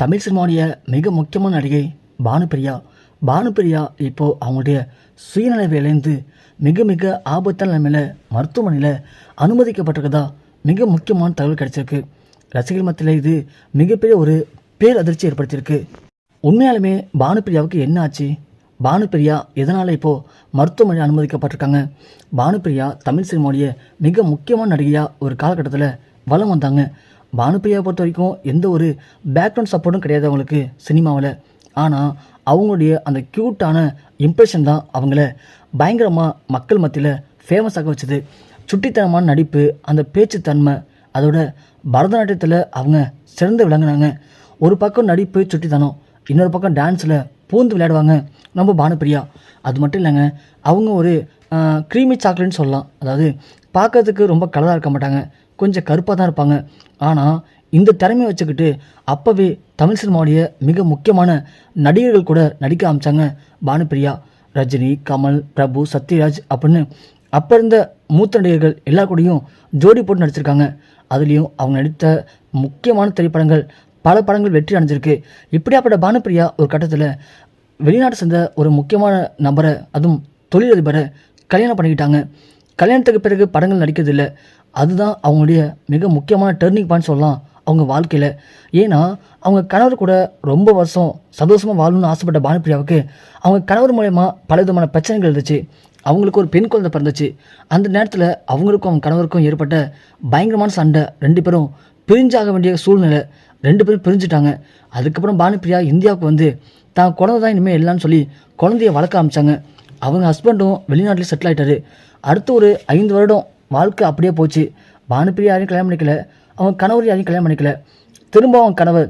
தமிழ் சினிமாவுடைய மிக முக்கியமான நடிகை பானுப்பிரியா. பானுப்பிரியா இப்போது அவங்களுடைய சுயநலவிலேருந்து மிக மிக ஆபத்தான நிலைமையில் மருத்துவமனையில் அனுமதிக்கப்பட்டிருக்கதா மிக முக்கியமான தகவல் கிடைச்சிருக்கு. ரசிகர் மத்தியில் இது மிகப்பெரிய ஒரு பேரதிர்ச்சி ஏற்படுத்தியிருக்கு. உண்மையாலுமே பானுப்பிரியாவுக்கு என்ன ஆச்சு? பானுப்பிரியா எதனால் இப்போது மருத்துவமனை அனுமதிக்கப்பட்டிருக்காங்க? பானுப்பிரியா தமிழ் சினிமாவுடைய மிக முக்கியமான நடிகையாக ஒரு காலகட்டத்தில் வலம் வந்தாங்க. பானுப்பிரியா பொறுத்த வரைக்கும் எந்த ஒரு பேக்ரவுண்ட் சப்போர்ட்டும் கிடையாது அவங்களுக்கு சினிமாவில். ஆனால் அவங்களுடைய அந்த க்யூட்டான இம்ப்ரெஷன் தான் அவங்கள பயங்கரமாக மக்கள் மத்தியில் ஃபேமஸ் ஆக வச்சது. சுட்டித்தனமான நடிப்பு அந்த பேச்சு தன்மை அதோட பரதநாட்டியத்தில் அவங்க சிறந்து விளங்குனாங்க. ஒரு பக்கம் நடிப்பு சுட்டித்தனம் இன்னொரு பக்கம் டான்ஸில் பூந்து விளையாடுவாங்க நம்ம பானுப்பிரியா. அது மட்டும் இல்லைங்க அவங்க ஒரு க்ரீமி சாக்லேட்னு சொல்லலாம். அதாவது பார்க்கறதுக்கு ரொம்ப கலராக இருக்க மாட்டாங்க. கொஞ்சம் கருப்பாக தான் இருப்பாங்க. ஆனால் இந்த திறமையை வச்சுக்கிட்டு அப்போவே தமிழ் சினிமாவுடைய மிக முக்கியமான நடிகர்கள் கூட நடிக்க ஆரம்பித்தாங்க பானுப்பிரியா ரஜினி கமல் பிரபு சத்யராஜ் அப்படின்னு அப்போ இருந்த மூத்த நடிகர்கள் எல்லா கூடயும் ஜோடி போட்டு நடிச்சிருக்காங்க. அதுலேயும் அவங்க நடித்த முக்கியமான திரைப்படங்கள் பல படங்கள் வெற்றி அடைஞ்சிருக்கு. இப்படியாப்பட்ட பானுப்பிரியா ஒரு கட்டத்தில் வெளிநாட்டு சேர்ந்த ஒரு முக்கியமான நபரை அதுவும் தொழிலதிபரை கல்யாணம் பண்ணிக்கிட்டாங்க. கல்யாணத்துக்கு பிறகு படங்கள் நடிக்கிறதில்ல. அதுதான் அவங்களுடைய மிக முக்கியமான டேர்னிங் பாயிண்ட் சொல்லலாம் அவங்க வாழ்க்கையில். ஏன்னா அவங்க கணவர் கூட ரொம்ப வருஷம் சந்தோஷமாக வாழணும்னு ஆசைப்பட்ட பானுப்பிரியாவுக்கு அவங்க கணவர் மூலயமா பல விதமான பிரச்சனைகள் இருந்துச்சு. அவங்களுக்கு ஒரு பெண் குழந்தை பிறந்துச்சு. அந்த நேரத்தில் அவங்களுக்கும் அவங்க கணவருக்கும் ஏற்பட்ட பயங்கரமான சண்டை. ரெண்டு பேரும் பிரிஞ்சாக வேண்டிய சூழ்நிலை. ரெண்டு பேரும் பிரிஞ்சுட்டாங்க. அதுக்கப்புறம் பானுப்பிரியா இந்தியாவுக்கு வந்து தான் குழந்தை தான் இனிமேல் இல்லைன்னு சொல்லி குழந்தைய வளர்க்க ஆரம்பித்தாங்க அவங்க ஹஸ்பண்டும் வெளிநாட்டில் செட்டில் ஆகிட்டாரு அடுத்து ஒரு ஐந்து வருடம் வாழ்க்கை அப்படியே போச்சு. பானுப்பிரியா யாரையும் கல்யாணம் பண்ணிக்கல. அவங்க கணவர் யாரையும் கல்யாணம் பண்ணிக்கல. திரும்ப அவங்க கணவர்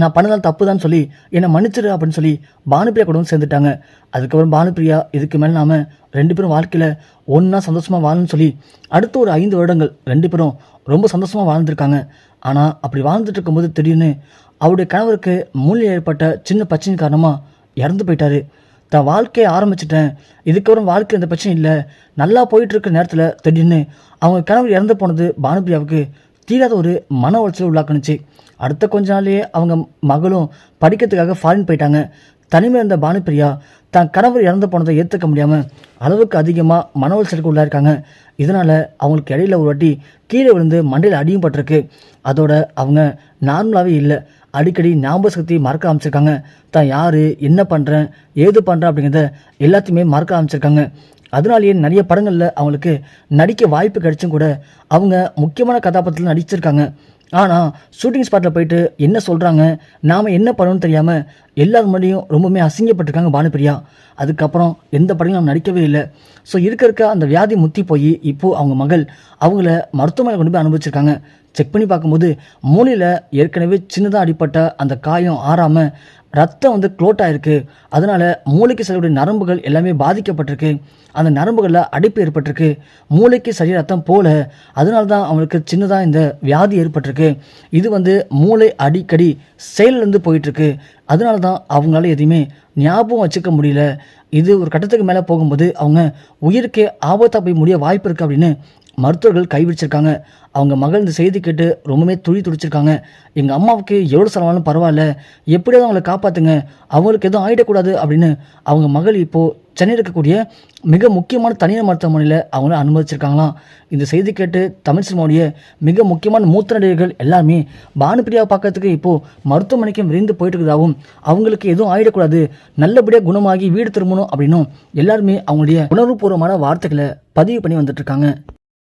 நான் பண்ணதால் தப்பு தான் சொல்லி என்னை மன்னிச்சிரு அப்படின்னு சொல்லி பானுப்பிரியா கூட வந்து சேர்ந்துட்டாங்க. அதுக்கப்புறம் பானுப்பிரியா இதுக்கு மேலே நாம ரெண்டு பேரும் வாழ்க்கையில் ஒன்றா சந்தோஷமாக வாழணும்னு சொல்லி அடுத்த ஒரு ஐந்து வருடங்கள் ரெண்டு பேரும் ரொம்ப சந்தோஷமாக வாழ்ந்துருக்காங்க. ஆனால் அப்படி வாழ்ந்துட்டு இருக்கும்போது திடீர்னு அவருடைய கணவருக்கு மூலியில் ஏற்பட்ட சின்ன பிரச்சனை காரணமாக இறந்து போயிட்டாரு. தான் வாழ்க்கையை ஆரம்பிச்சிட்டேன். இதுக்கப்புறம் வாழ்க்கை எந்த பிரச்சனை இல்லை. நல்லா போயிட்டுருக்க நேரத்தில் திடீர்னு அவங்க கணவர் இறந்து போனது பானுப்பிரியாவுக்கு தீராத ஒரு மன உளைச்சல் உள்ளாக்குனுச்சு அடுத்த கொஞ்ச நாள்லேயே அவங்க மகளும் படிக்கிறதுக்காக ஃபாரின் போயிட்டாங்க. தனிமையில் இருந்த பானுப்பிரியா தான் கணவர் இறந்து போனதை ஏற்றுக்க முடியாமல் அளவுக்கு அதிகமாக மன உளைச்சலுக்கு உள்ளாயிருக்காங்க. இதனால் அவங்களுக்கு இடையில ஒரு வாட்டி கீழே விழுந்து மண்டையில் அடியும் பட்டிருக்கு. அதோட அவங்க நார்மலாகவே இல்லை. அடிக்கடி ஞாபக சக்தி மறக்க ஆரம்பிச்சிருக்காங்க. தான் யார் என்ன பண்ணுறேன் ஏது பண்ணுறேன் அப்படிங்கிறத எல்லாத்தையுமே மறக்க ஆரம்பிச்சிருக்காங்க. அதனாலேயே நிறைய படங்களில் அவங்களுக்கு நடிக்க வாய்ப்பு கிடைச்சும் கூட அவங்க முக்கியமான கதாபாத்திரத்தில் நடிச்சிருக்காங்க. ஆனால் ஷூட்டிங் ஸ்பாட்டில் போயிட்டு என்ன சொல்கிறாங்க நாம் என்ன பண்ணணும்னு தெரியாமல் எல்லார் முன்னாடியும் ரொம்பவுமே அசிங்கப்பட்டிருக்காங்க பானுப்பிரியா அதுக்கப்புறம் எந்த படங்களும் அவங்க நடிக்கவே இல்லை. ஸோ இருக்க இருக்க அந்த வியாதி முத்தி போய் இப்போது அவங்க மகள் அவங்கள மருத்துவமனை கொண்டு போய் அனுபவிச்சிருக்காங்க. செக் பண்ணி பார்க்கும்போது மூளையில் ஏற்கனவே சின்னதாக அடிப்பட்ட அந்த காயம் ஆறாமல் ரத்தம் வந்து க்ளோட் ஆகிருக்கு அதனால் மூளைக்கு செல்லக்கூடிய நரம்புகள் எல்லாமே பாதிக்கப்பட்டிருக்கு. அந்த நரம்புகளில் அடைப்பு ஏற்பட்டிருக்கு. மூளைக்கு சரியாக ரத்தம் போல அதனால தான் அவங்களுக்கு சின்னதாக இந்த வியாதி ஏற்பட்டிருக்கு. இது வந்து மூளை அடிக்கடி செயலிருந்து போயிட்டுருக்கு. அதனால தான் அவங்களால எதையுமே ஞாபகம் வச்சுக்க முடியல. இது ஒரு கட்டத்துக்கு மேலே போகும்போது அவங்க உயிருக்கே ஆபத்தாக போய் முடிய வாய்ப்பு இருக்குது அப்படின்னு மருத்துவர்கள் கைவிடிச்சிருக்காங்க அவங்க மகள் இந்த செய்தி கேட்டு ரொம்பவே துளி துடிச்சிருக்காங்க. எங்கள் அம்மாவுக்கு எவ்வளோ செலவாலும் பரவாயில்ல. எப்படியாவது அவங்கள காப்பாற்றுங்க அவங்களுக்கு எதுவும் ஆகிடக்கூடாது அப்படின்னு அவங்க மகள் இப்போது சென்னையில் இருக்கக்கூடிய மிக முக்கியமான தனியார் மருத்துவமனையில் அவங்கள அனுமதிச்சிருக்காங்களாம். இந்த செய்தி கேட்டு தமிழ் சினிமாவுடைய மிக முக்கியமான மூத்த நடிகர்கள் எல்லாமே பானுப்பிரியாவை பார்க்கறதுக்கு இப்போது மருத்துவமனைக்கு விரைந்து போயிட்டு இருக்கிறதாகவும் அவங்களுக்கு எதுவும் ஆகிடக்கூடாது நல்லபடியாக குணமாகி வீடு திரும்பணும் அப்படின்னும் எல்லாருமே அவங்களுடைய உணர்வுபூர்வமான வார்த்தைகளை பதிவு பண்ணி வந்துட்டுருக்காங்க.